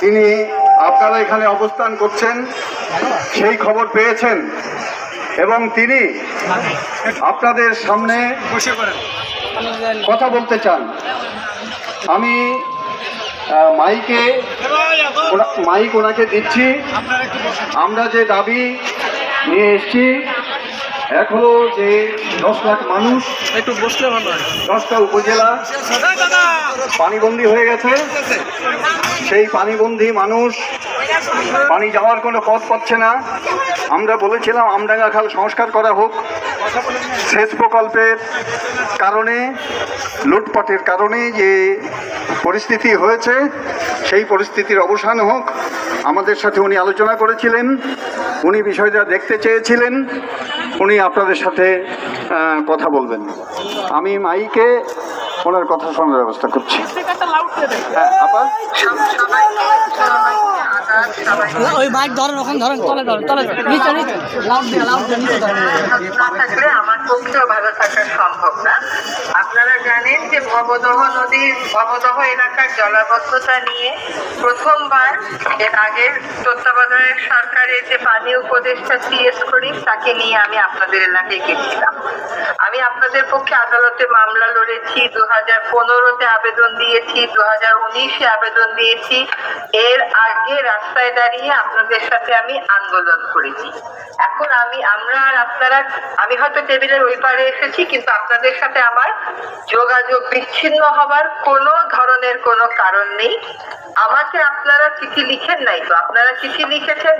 তিনি আপনারা এখানে অবস্থান করছেন সেই খবর পেয়েছেন। এবং তিনি আপনাদের সামনে কথা বলতে চান। আমি মাইকে মাইক ওনাকে দিচ্ছি। আমরা যে দাবি নিয়ে এসেছি হলো যে দশ লাখ মানুষ একটু বসলে ভালো দশটা উপজেলা পানিবন্দী হয়ে গেছে। সেই পানিবন্দী মানুষ পানি যাওয়ার কোনো পথ পাচ্ছে না। আমরা বলেছিলাম আমডাঙ্গা খাল সংস্কার করা হোক। সেচ প্রকল্পের কারণে লুটপাটের কারণে যে পরিস্থিতি হয়েছে সেই পরিস্থিতির অবসান হোক। আমাদের সাথে উনি আলোচনা করেছিলেন উনি বিষয়টা দেখতে চেয়েছিলেন উনি আপনাদের সাথে কথা বলবেন। আমি মাইকে ওনার কথা শোনার ব্যবস্থা করছি। হ্যাঁ আপা? ওই বাইক ধরেন ওখানে ধরেন তলে ধরেন তলে নিচে নিচে। লাউড দিয়ে লাউড দিয়ে নিচে ধরেন। আমার পক্ষেও ভালো থাকা সম্ভব না। আপনারা জানেন যে ভবদহ নদীর ভবদহ এলাকার জলাবদ্ধতা নিয়ে প্রথমবার এর আগের তত্ত্বাবধায়ক সরকারের যে পানি উপদেষ্টা সিএস করিম, তাকে নিয়ে আমি আপনাদের এলাকায় গেছিলাম। আমি আপনাদের পক্ষে আদালতে মামলা লড়েছি দু হাজার পনেরোতে আবেদন দিয়েছি দু হাজার উনিশে আবেদন দিয়েছি। এর আগে রাস্তায় দাঁড়িয়ে আপনাদের সাথে আমি আন্দোলন করেছি। এখন আমি, আমরা আর আপনারা, আমি হয়তো টেবিলের ওই পারে এসেছি, কিন্তু আপনাদের সাথে আমার যোগাযোগ বিচ্ছিন্ন হবার কোনো ধরনের কোনো কারণ নেই। আমাকে আপনারা চিঠি লিখেন নাই তো? আপনারা চিঠি লিখেছেন